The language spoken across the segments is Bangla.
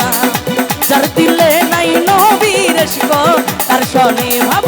না। যার দিলে নাই নবীর তার সনে ভাব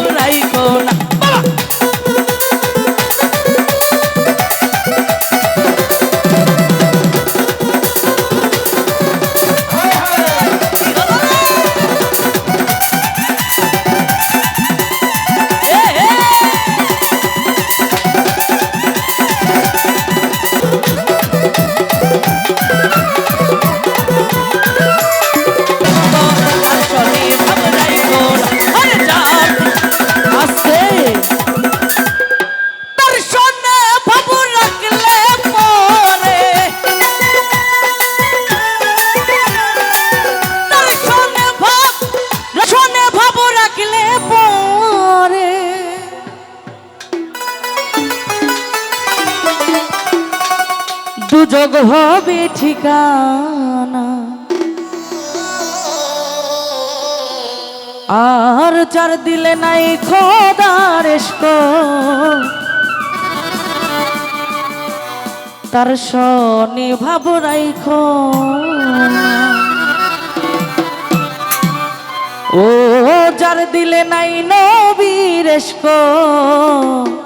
দুযোগ হবে ঠিকানা। আর চার দিলে নাই খোদার তার শনি ভাব রাইখো। ও যার দিলে নাই নবীর ইশক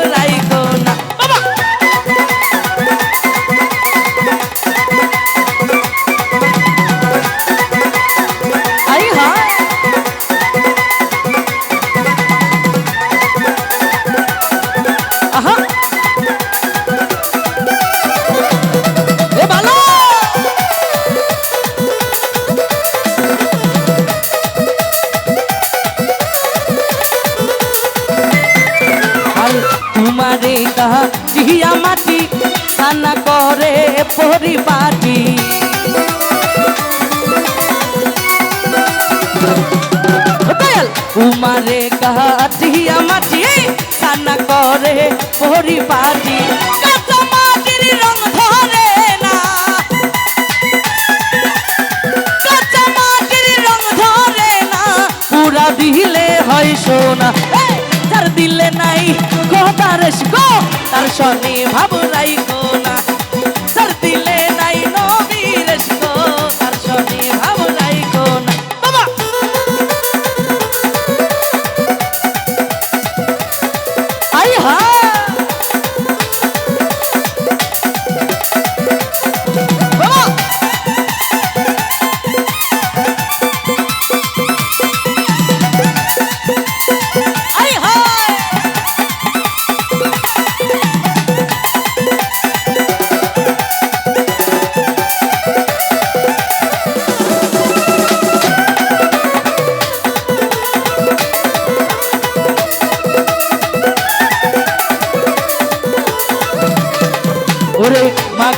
জিয়া মাটি খানা করে পরিপাটি উমারে কাটিয়া মাটি কান্না করে পরিপাটি দিলে হয় সোনা নাই কথার গো তার সনে ভাব রাইখো না। যার দিলে নাই নবীর গো তার সনে ভাব রাইখো না। বাবা! আই হা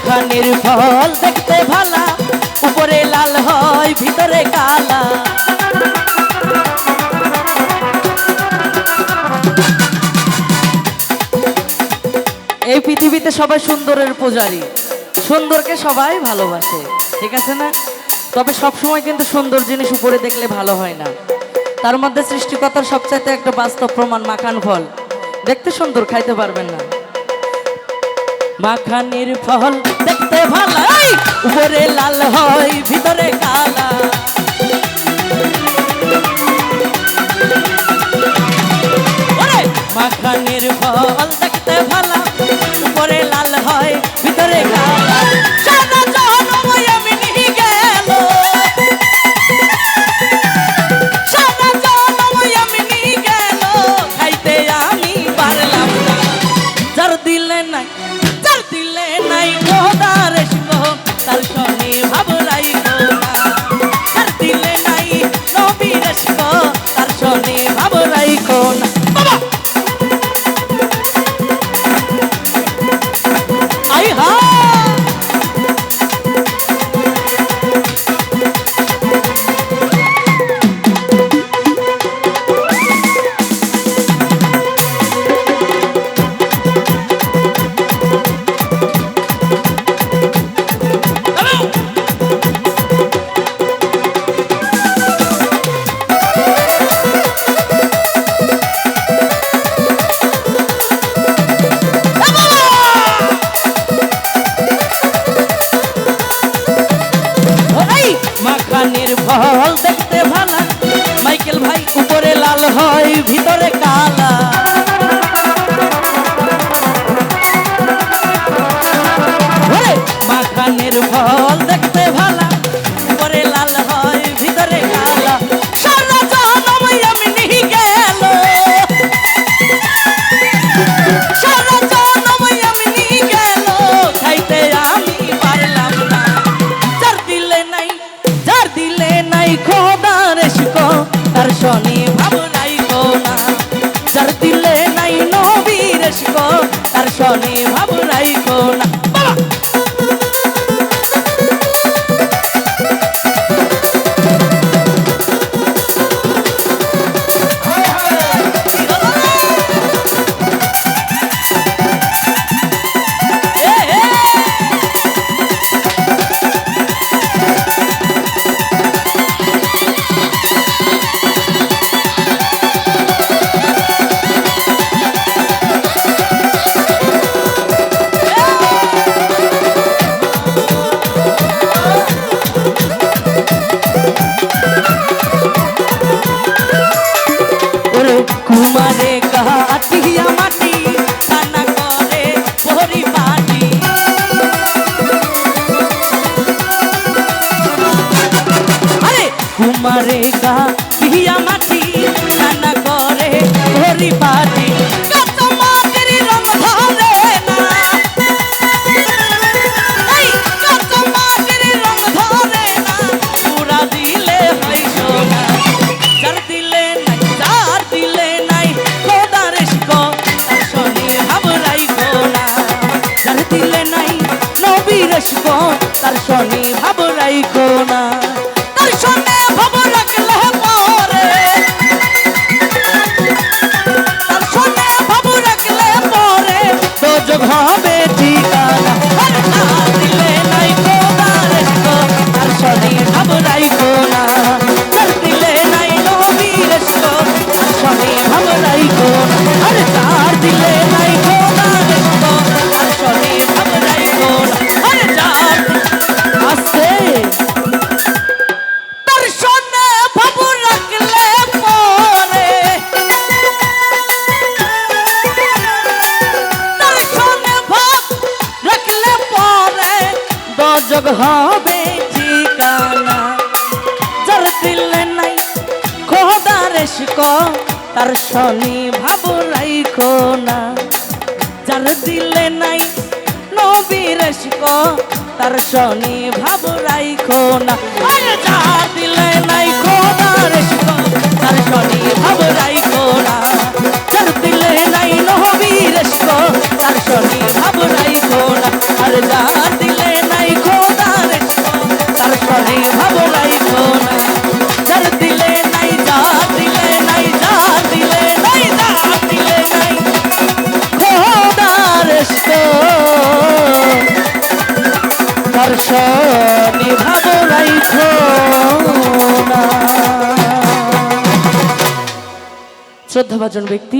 মাখানের ফল দেখতে ভালা, উপরে লাল হয়, ভিতরে কালা। এই পৃথিবীতে সবাই সুন্দরের পূজারি। সুন্দরকে সবাই ভালোবাসে, ঠিক আছে না? তবে সব সময় কিন্তু সুন্দর জিনিস উপরে দেখলে ভালো হয় না। তার মধ্যে সৃষ্টিকর্তার সবচাইতে একটা বাস্তব প্রমাণ মাখান ফল। দেখতে সুন্দর, খাইতে পারবেন না। মাখানের ফল দেখতে ভালো। উপরে লাল হয় ভিতরে কালা। শনি ভাবনাই গো না যার দিলে নাই নবীর শিকো তার শনি তার তার শনি ভাব রাইখো না। যার দিলে নাই নবীর তার শনি ভাব রাইখো না। যার দিলে নাই খোদা श्रद्धाभाजन व्यक्ति।